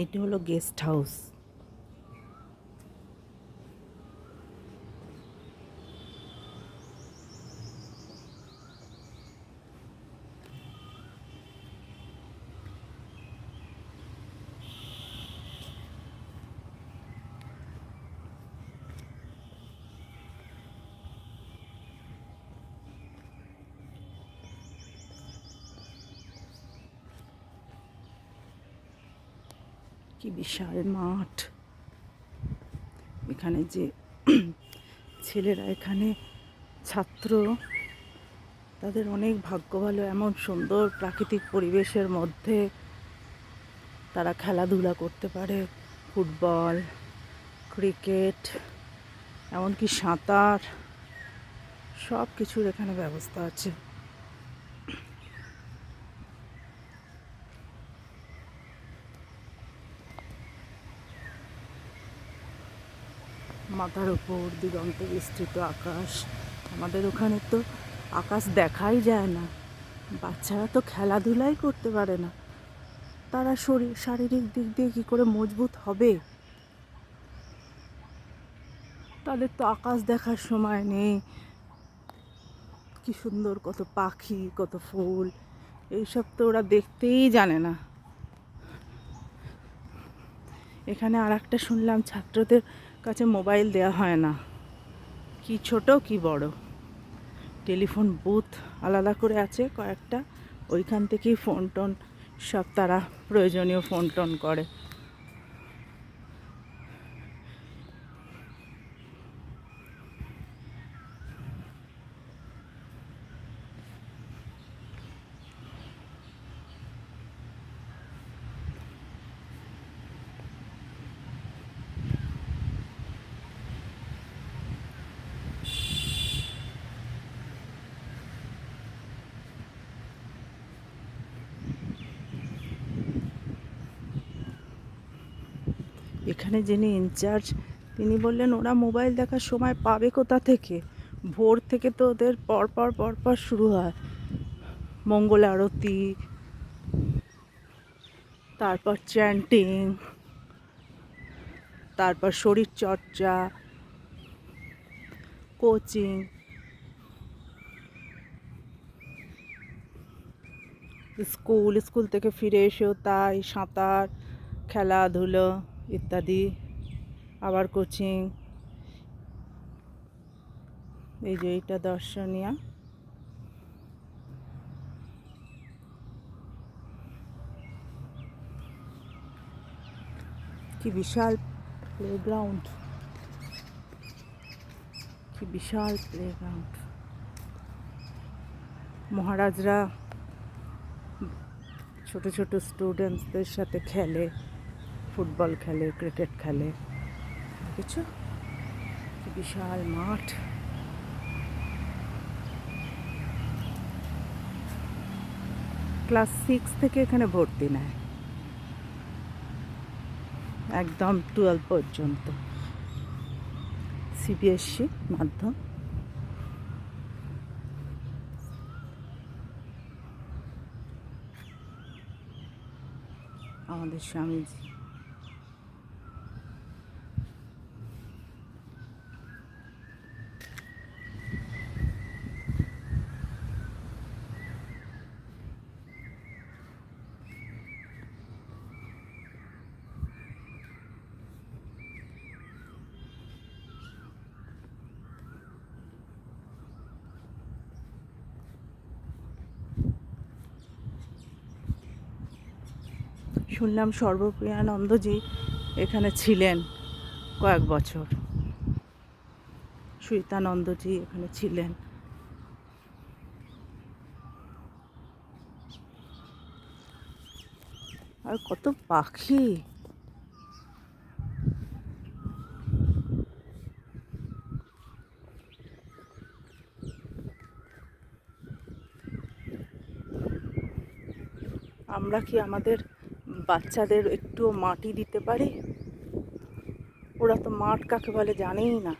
এটি হলো guest house. কি বিশাল মাঠ। এখানে যে ছেলেরা, এখানে ছাত্র, তাদের অনেক ভাগ্য ভালো, এমন সুন্দর প্রাকৃতিক পরিবেশের মধ্যে তারা খেলাধুলা করতে পারে। ফুটবল, ক্রিকেট, এমনকি সাঁতার সব কিছুর এখানে ব্যবস্থা আছে। মাথার ওপর দিগন্ত বিস্তৃত আকাশ। আমাদের ওখানে তো আকাশ দেখাই যায় না। বাচ্চারা তো খেলাধুলাই করতে পারে না। তারা শরীর, শারীরিক দিক দিয়ে কী করে মজবুত হবে? তাদের তো আকাশ দেখার সময় নেই। কি সুন্দর, কত পাখি, কত ফুল। এইসব তো ওরা দেখতেই জানে না। এখানে আর একটা শুনলাম, ছাত্রদের কাছে মোবাইল দেয়া হয় না। কি ছোট, কি বড়। টেলিফোন বুথ আলাদা করে আছে কয়েকটা। ওইখান থেকেই ফোন টোন সব তারা প্রয়োজনীয় ফোন টোন করে। এখানে যিনি ইনচার্জ, তিনি বললেন, ওরা মোবাইল দেখার সময় পাবে কোথা থেকে? ভোর থেকে তো ওদের পরপর পরপর শুরু হয়। মঙ্গল আরতি, তারপর চ্যান্টিং তারপর শরীর চর্চা কোচিং স্কুল স্কুল থেকে ফিরে এসেও তাই সাঁতার, খেলাধুলো ইত্যাদি, আবার কোচিং এই যে এইটা দর্শনীয়। কি বিশাল প্লেগ্রাউন্ড কি বিশাল প্লেগ্রাউন্ড মহারাজরা ছোট ছোট স্টুডেন্টসদের সাথে খেলে। ফুটবল খেলে, ক্রিকেট খেলে কিছু বিশাল মাঠ। ক্লাস সিক্স থেকে এখানে ভর্তি নেয়। একদম টুয়েলভ পর্যন্ত। সিবিএসসি মাধ্যম। আমাদের স্বামীজি শুনলাম সর্বপ্রিয়ানন্দজি এখানে ছিলেন কয়েক বছর। সুইতানন্দজি এখানে ছিলেন। আর কত পাখি। আমরা কি আমাদের বাচ্চাদের একটুও মাটি দিতে পারি? ওরা তো মাঠ কাকে বলে জানেই না।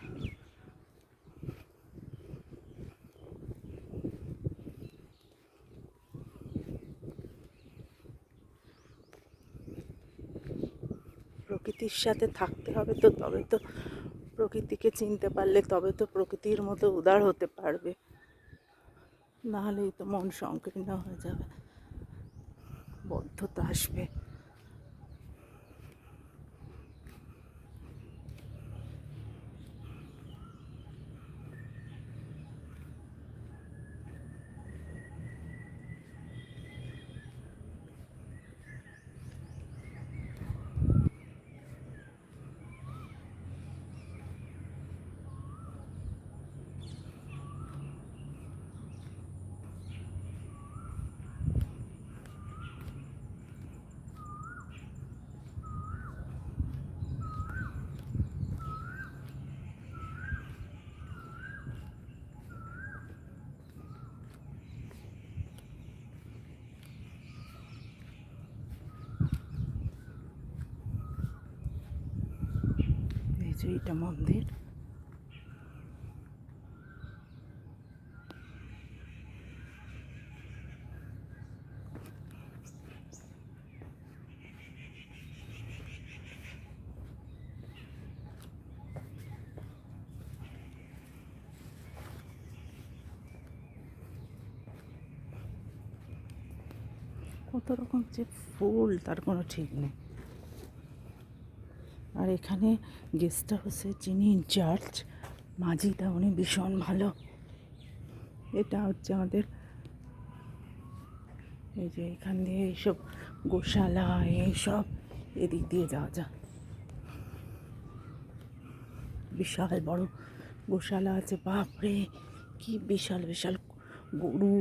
প্রকৃতির সাথে থাকতে হবে তো, তবে তো প্রকৃতিকে চিনতে পারলে তবে তো প্রকৃতির মতো উদার হতে পারবে। নাহলেই তো মন সংকীর্ণ হয়ে যাবে। বদ্ধতা আসবে। যে এটা মন্দির। কত রকম যে ফুল তার কোনো ঠিক নেই। আর এখানে গেস্ট হাউসে যিনি ইনচার্জ মাঝিটা উনি ভীষণ ভালো। এটা হচ্ছে আমাদের এই যে এখান দিয়ে এইসব গোশালা, এইসব এদিক দিয়ে যাওয়া যায় বিশাল বড় গোশালা আছে, বাপরে! কি বিশাল বিশাল গরু।